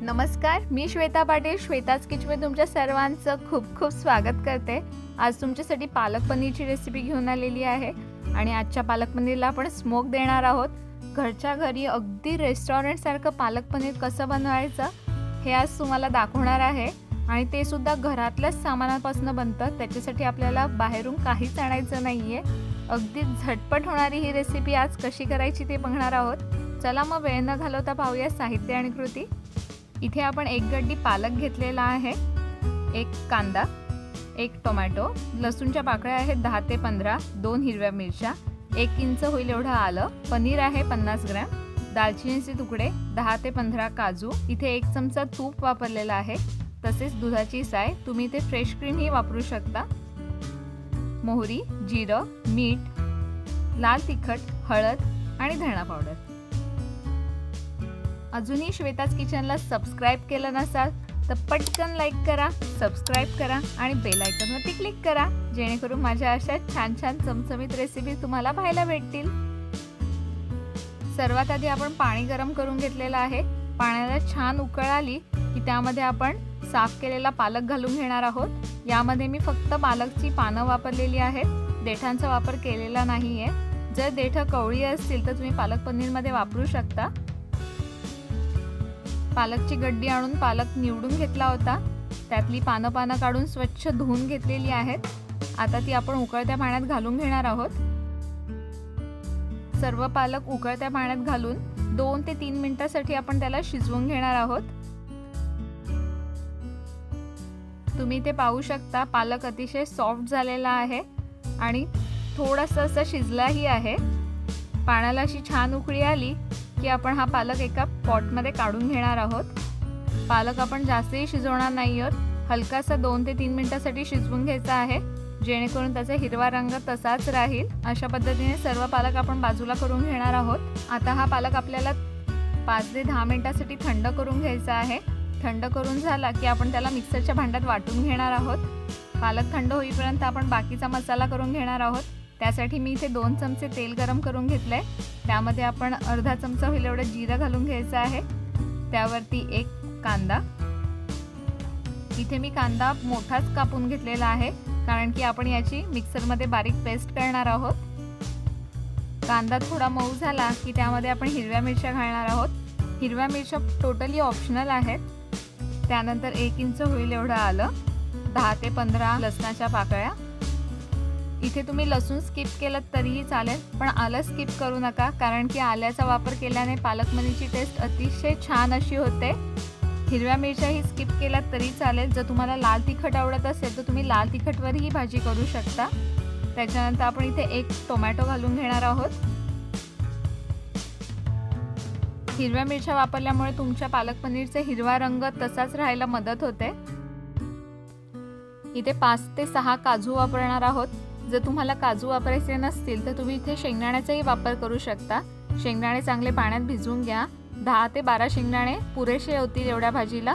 नमस्कार मी श्वेता पाटील श्वेताच किचमध्ये तुमच्या सर्वांचं खूप खूप स्वागत करते. आज तुमच्यासाठी पालक पनीरची रेसिपी घेऊन आलेली आहे आणि आजच्या पालक पनीरला आपण स्मोक देणार आहोत. घरच्या घरी अगदी रेस्टॉरंटसारखं पालक पनीर कसं बनवायचं हे आज तुम्हाला दाखवणार आहे आणि ते सुद्धा घरातल्याच सामानापासून बनतं. त्याच्यासाठी आपल्याला बाहेरून काहीच आणायचं नाही आहे अगदी झटपट होणारी ही रेसिपी आज कशी करायची ते बघणार आहोत. चला मग वेळ न घालवता पाहूया साहित्य आणि कृती. इथे आपण एक गड्डी पालक घेतलेला आहे एक कांदा एक टोमॅटो लसूणच्या पाकळ्या आहेत दहा ते पंधरा दोन हिरव्या मिरच्या एक इंच होईल एवढं आलं पनीर आहे पन्नास ग्रॅम दालचिनीचे तुकडे दहा ते पंधरा काजू इथे एक चमचा तूप वापरलेला आहे तसेच दुधाची साय तुम्ही इथे फ्रेश क्रीमही वापरू शकता. मोहरी जिरं मीठ लाल तिखट हळद आणि धणा पावडर. अजूनही श्वेताच किचनला सबस्क्राईब केलं नसाल तर पटकन लाईक करा सबस्क्राईब करा आणि बेल आयकॉनवरती क्लिक करा जेणेकरून माझ्या अशा छान छान चमचमीत रेसिपी तुम्हाला पाहायला भेटतील. सर्वात आधी आपण पाणी गरम करून घेतलेलं आहे. पाण्याला छान उकळ आली की त्यामध्ये आपण साफ केलेला पालक घालून घेणार आहोत. यामध्ये मी फक्त पालकची पानं वापरलेली आहेत. देठांचा वापर केलेला नाही आहे जर देठं कवळी असतील तर तुम्ही पालक पनीरमध्ये वापरू शकता. पालकची गड्डी आणून पालक निवडून घेतला होता. त्यातली पानं पानं काढून स्वच्छ धुवून घेतलेली आहेत. आता ती आपण उकळत्या पाण्यात घालून घेणार आहोत. सर्व पालक उकळत्या पाण्यात घालून दोन ते तीन मिनिटासाठी आपण त्याला शिजवून घेणार आहोत. तुम्ही ते पाहू शकता पालक अतिशय सॉफ्ट झालेला आहे आणि थोडंसं असं शिजलाही आहे. पाण्याला अशी छान उकळी आली की आपण हा पालक एका पॉटमध्ये काढून घेणार आहोत. पालक आपण जास्तही शिजवणार नाही आहोत हलकासा दोन ते तीन मिनटासाठी शिजवून घ्यायचा आहे. जेणेकरून त्याचा हिरवा रंग तसाच राहील. अशा पद्धतीने सर्व पालक आपण बाजूला करून घेणार आहोत. आता हा पालक आपल्याला पाच ते दहा मिनटासाठी थंड करून घ्यायचा आहे. थंड करून झाला की आपण त्याला मिक्सरच्या भांड्यात वाटून घेणार आहोत. पालक थंड होईपर्यंत आपण बाकीचा मसाला करून घेणार आहोत. त्यासाठी मी इथे दोन चमचे तेल गरम करून घेतलं आहे त्यामध्ये आपण अर्धा चमचा होईल एवढं जिरं घालून घ्यायचं आहे. त्यावरती एक कांदा. इथे मी कांदा मोठाच कापून घेतलेला आहे कारण की आपण याची मिक्सरमध्ये बारीक पेस्ट करणार आहोत. कांदा थोडा मऊ झाला की त्यामध्ये आपण हिरव्या मिरच्या घालणार आहोत. हिरव्या मिरच्या टोटली ऑप्शनल आहेत. त्यानंतर एक इंच होईल एवढं आलं. दहा ते पंधरा लसणाच्या पाकळ्या. इथे तुम्ही लसूण स्किप केलं तरीही चालेल पण आलं स्किप करू नका कारण की आल्याचा वापर केल्याने पालक पनीरची टेस्ट अतिशय छान अशी होते. हिरव्या मिरच्याही स्किप केल्या तरी चालेल जर तुम्हाला लाल तिखट आवडत असेल तर तुम्ही लाल तिखटवरही ही भाजी करू शकता. त्याच्यानंतर आपण इथे एक टोमॅटो घालून घेणार आहोत. हिरव्या मिरच्या वापरल्यामुळे तुमच्या पालक पनीरचा हिरवा रंग तसाच राहायला मदत होते. इथे पाच ते सहा काजू वापरणार आहोत. जर तुम्हाला काजू वापरायचे नसतील तर तुम्ही इथे शेंगदाण्याचाही वापर करू शकता. शेंगदाणे चांगले पाण्यात भिजवून घ्या. दहा ते बारा शेंगदाणे पुरेसे होतील एवढ्या भाजीला.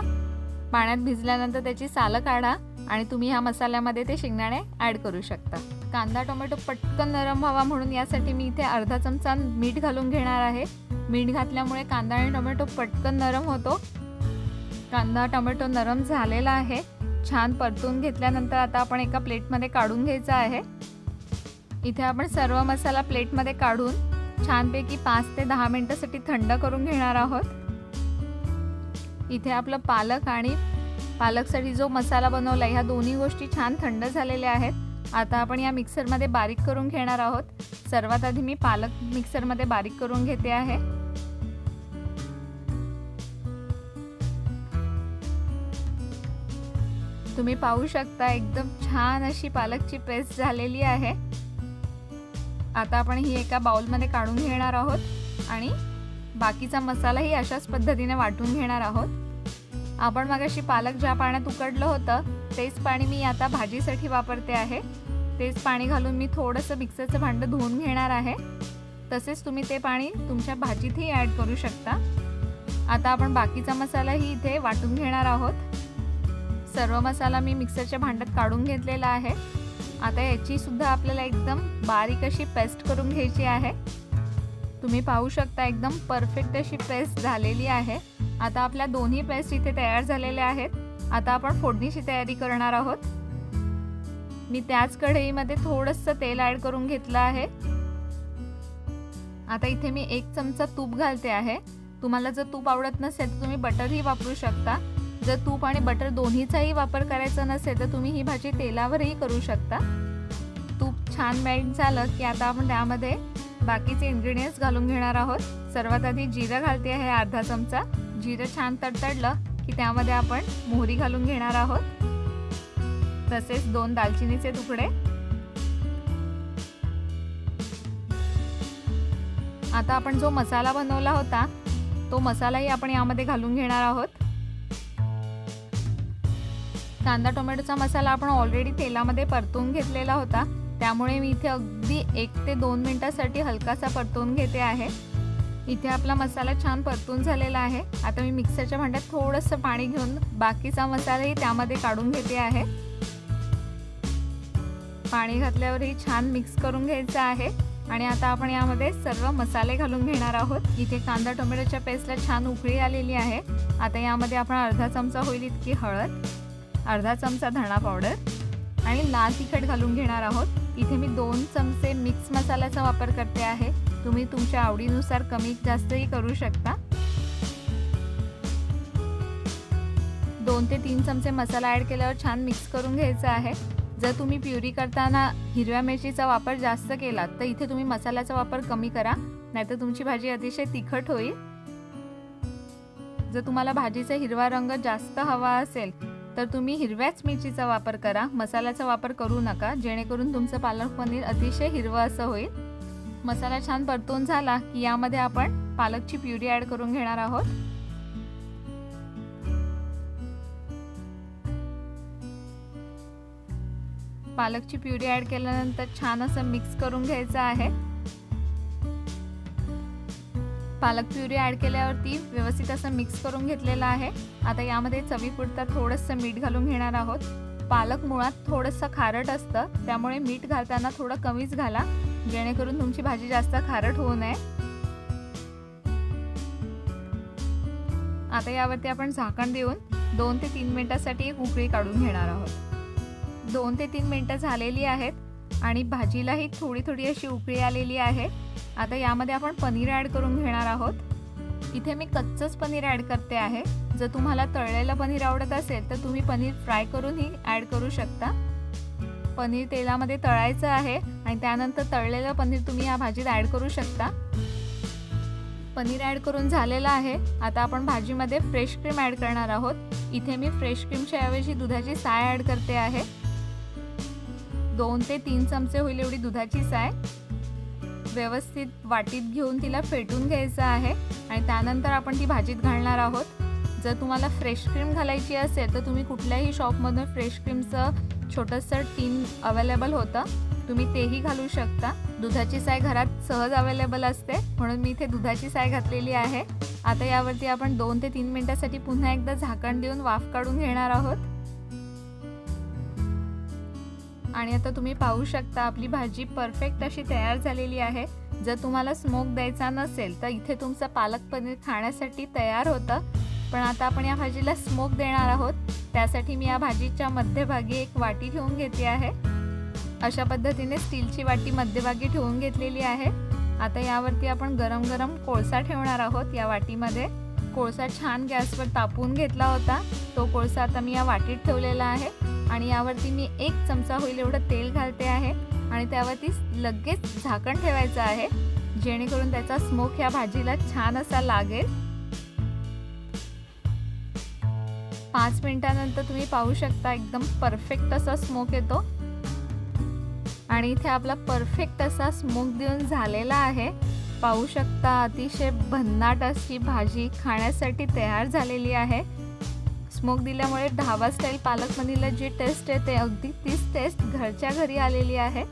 पाण्यात भिजल्यानंतर त्याची सालं काढा आणि तुम्ही ह्या मसाल्यामध्ये ते शेंगदाणे ॲड करू शकता. कांदा टोमॅटो पटकन नरम व्हावा म्हणून यासाठी मी इथे अर्धा चमचा मीठ घालून घेणार आहे. मीठ घातल्यामुळे कांदा आणि टोमॅटो पटकन नरम होतो. कांदा टोमॅटो नरम झालेला आहे. छान परतून घेतल्यानंतर आता आपण एका प्लेटमध्ये काढून घ्यायचं आहे. इथे आपण सर्व मसाला प्लेटमध्ये काढून छानपैकी पाच ते दहा मिनटासाठी थंड करून घेणार आहोत. इथे आपलं पालक आणि पालकसाठी जो मसाला बनवला ह्या दोन्ही गोष्टी छान थंड झालेल्या आहेत. आता आपण या मिक्सरमध्ये बारीक करून घेणार आहोत. सर्वात आधी मी पालक मिक्सरमध्ये बारीक करून घेते आहे. तुम्ही पाहू शकता एकदम छान अशी पालकची पेस्ट झालेली आहे. आता आपण ही एका बाउलमध्ये काढून घेणार आहोत आणि बाकीचा मसालाही अशाच पद्धतीने वाटून घेणार आहोत. आपण मगाशी पालक ज्या पाण्यात उकडलं होतं तेच पाणी मी आता भाजीसाठी वापरते आहे. तेच पाणी घालून मी थोडंसं मिक्सरचं भांडं धुवून घेणार आहे. तसेच तुम्ही ते पाणी तुमच्या भाजीतही ॲड करू शकता. आता आपण बाकीचा मसालाही इथे वाटून घेणार आहोत. सर्व मसाला मी मिक्सरच्या भांड्यात काढून घेतलेला आहे. आता याचीसुद्धा आपल्याला एकदम बारीक अशी पेस्ट करून घ्यायची आहे. तुम्ही पाहू शकता एकदम परफेक्ट अशी पेस्ट झालेली आहे. आता आपल्या दोन्ही पेस्ट इथे तयार झालेल्या आहेत. आता आपण फोडणीची तयारी करणार आहोत. मी त्याच कढईमध्ये थोडंसं तेल ॲड करून घेतलं आहे. आता इथे मी एक चमचा तूप घालते आहे. तुम्हाला जर तूप आवडत नसेल तर तुम्ही बटरही वापरू शकता. जर तूप आणि बटर दोन्हीचाही वापर करायचा नसेल तर तुम्ही ही भाजी तेलावरही करू शकता. तूप छान मेल्ट झालं की आता आपण त्यामध्ये बाकीचे इन्ग्रेडियंट्स घालून घेणार आहोत. सर्वात आधी जिरं घालते आहे अर्धा चमचा. जिरं छान तडतडलं की त्यामध्ये आपण मोहरी घालून घेणार आहोत. तसेच दोन दालचिनीचे तुकडे. आता आपण जो मसाला बनवला होता तो मसालाही आपण यामध्ये घालून घेणार आहोत. कांदा टोमॅटोचा मसाला आपण ऑलरेडी तेलामध्ये परतून घेतलेला होता. त्यामुळे मी इथे अगदी एक ते दोन मिनटासाठी हलकासा परतून घेते आहे. इथे आपला मसाला छान परतून झालेला आहे. आता मी मिक्सरच्या भांड्यात थोडंसं पाणी घेऊन बाकीचा मसालाही त्यामध्ये काढून घेते आहे. पाणी घातल्यावरही छान मिक्स करून घ्यायचं आहे. आणि आता आपण यामध्ये सर्व मसाले घालून घेणार आहोत. इथे कांदा टोमॅटोच्या पेस्टला छान उकळी आलेली आहे. आता यामध्ये आपण अर्धा चमचा होईल इतकी हळद. अर्धा चमचा धणा पावडर आणि लाल तिखट घालून घेणार आहोत. इथे मी दोन चमचे मिक्स मसाल्याचा वापर करते आहे. तुम्ही तुमच्या आवडीनुसार कमी जास्तही करू शकता. दोन ते तीन चमचे मसाला ॲड केल्यावर छान मिक्स करून घ्यायचा आहे. जर तुम्ही प्युरी करताना हिरव्या मिरचीचा वापर जास्त केला तर इथे तुम्ही मसाल्याचा वापर कमी करा. नाहीतर तुमची भाजी अतिशय तिखट होईल. जर तुम्हाला भाजीचा हिरवा रंग जास्त हवा असेल तर तुम्ही हिरव्याच मिरचीचा वापर करा. मसाल्याचा वापर करू नका. जेणेकरून तुमचं पालक पनीर अतिशय हिरवं असं होईल. मसाला छान परतून झाला की यामध्ये आपण पालकची प्युरी ॲड करून घेणार आहोत. पालकची प्युरी ॲड केल्यानंतर छान असं मिक्स करून घ्यायचं आहे. पालक प्युरी ॲड केल्यावरती व्यवस्थित असं मिक्स करून घेतलेलं आहे. आता यामध्ये चवीपुरतं थोडंसं मीठ घालून घेणार आहोत. पालक मुळात थोडंसं खारट असतं त्यामुळे मीठ घालताना थोडं कमीच घाला. जेणेकरून तुमची भाजी जास्त खारट होऊ नये. आता यावरती आपण झाकण देऊन दोन ते तीन मिनिटासाठी एक उकळी काढून घेणार आहोत. दोन ते तीन मिनटं झालेली आहेत. आणि भाजीलाही थोडी थोडी अशी उकळी आलेली आहे. आता यामध्ये आपण पनीर ॲड करून घेणार आहोत. इथे मी कच्चंच पनीर ॲड करते आहे. जर तुम्हाला तळलेलं पनीर आवडत असेल तर तुम्ही पनीर फ्राय करूनही ॲड करू शकता. पनीर तेलामध्ये तळायचं आहे आणि त्यानंतर तळलेलं पनीर तुम्ही या भाजीत ॲड करू शकता. पनीर ॲड करून झालेलं आहे. आता आपण भाजीमध्ये फ्रेश क्रीम ॲड करणार आहोत. इथे मी फ्रेश क्रीमच्या ऐवजी दुधाची साय ॲड करते आहे. दोन ते तीन चमचे होईल एवढी दुधाची साय. व्यवस्थित वाटीत घेऊन तिला फेटून घ्यायचं आहे. आणि त्यानंतर आपण ती भाजीत घालणार आहोत. जर तुम्हाला फ्रेश क्रीम घालायची असेल तर तुम्ही कुठल्याही शॉपमधून फ्रेश क्रीमचं छोटंसं टीन अवेलेबल होतं. तुम्ही तेही घालू शकता. दुधाची साय घरात सहज अवेलेबल असते. म्हणून मी इथे दुधाची साय घातलेली आहे. आता यावरती आपण दोन ते तीन मिनटासाठी पुन्हा एकदा झाकण देऊन वाफ काढून घेणार आहोत. आणि आता तुम्ही पाहू शकता आपली भाजी परफेक्ट अशी तयार झालेली आहे. जर तुम्हाला स्मोक द्यायचा नसेल तर इथे तुमचं पालक पनीर खाण्यासाठी तयार होतं. पण आता आपण या भाजीला स्मोक देणार आहोत. त्यासाठी मी या भाजीच्या मध्यभागी एक वाटी ठेवून घेतली आहे. अशा पद्धतीने स्टीलची वाटी मध्यभागी ठेवून घेतलेली आहे. आता यावरती आपण गरम गरम कोळसा ठेवणार आहोत या वाटीमध्ये. कोळसा छान गॅसवर तापून घेतला होता. तो कोळसा आता मी या वाटीत ठेवलेला आहे. आणि यावरती मी एक चमचा होईल एवढं तेल घालते आहे आणि त्यावरती लगेच झाकण ठेवायचं आहे जेणेकरून त्याचा स्मोक या भाजीला छान असा लागेल. पाच मिनिटानंतर तुम्ही पाहू शकता एकदम परफेक्ट असा स्मोक येतो. आणि इथे आपला परफेक्ट असा स्मोक देऊन झालेला आहे. पाहू शकता अतिशय भन्नाट अशी भाजी खाण्यासाठी तयार झालेली आहे. स्मोक दिल्यामुळे ढाबा स्टाईल पालक पनीरला जी टेस्ट आहे ते अगदी तीच टेस्ट घरच्या घरी आलेली आहे.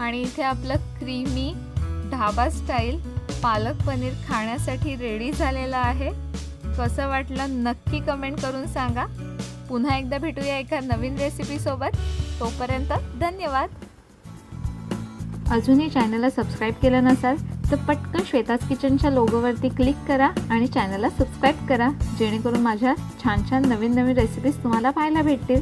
आणि इथे आपलं क्रीमी ढाबा स्टाईल पालक पनीर खाण्यासाठी रेडी झालेलं आहे. कसं वाटलं नक्की कमेंट करून सांगा. पुन्हा एकदा भेटूया एका नवीन रेसिपीसोबत तोपर्यंत धन्यवाद. अजूनही चॅनलला सबस्क्राईब केलं नसाल तर पटकन श्वेताज किचनच्या लोगोवरती क्लिक करा आणि चॅनलला सबस्क्राईब करा जेणेकरून माझ्या छान छान नवीन नवीन रेसिपीज तुम्हाला पाहायला भेटतील.